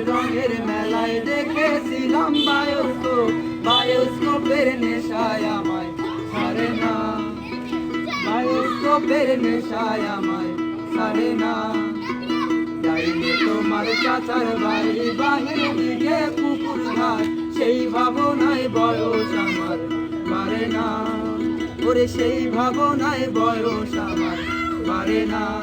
রঙের মেলায় দেখেছিলাম বায়োস্কোপ। বায়োস্কোপের নেশায় আমায় ছাড়ে না। বায়োস্কোপের নেশায় আমায় ছাড়ে না। যাইলে তোমার চাচার বাড়ি বাহির দিকে পুকুর ঘাট। সেই ভাবনায় বয়স আমার পারে না। ওরে সেই ভাবনায় বয়স আমার পারে না।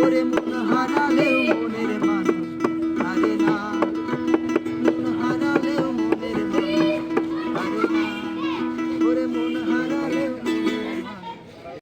তোরে মন হারালে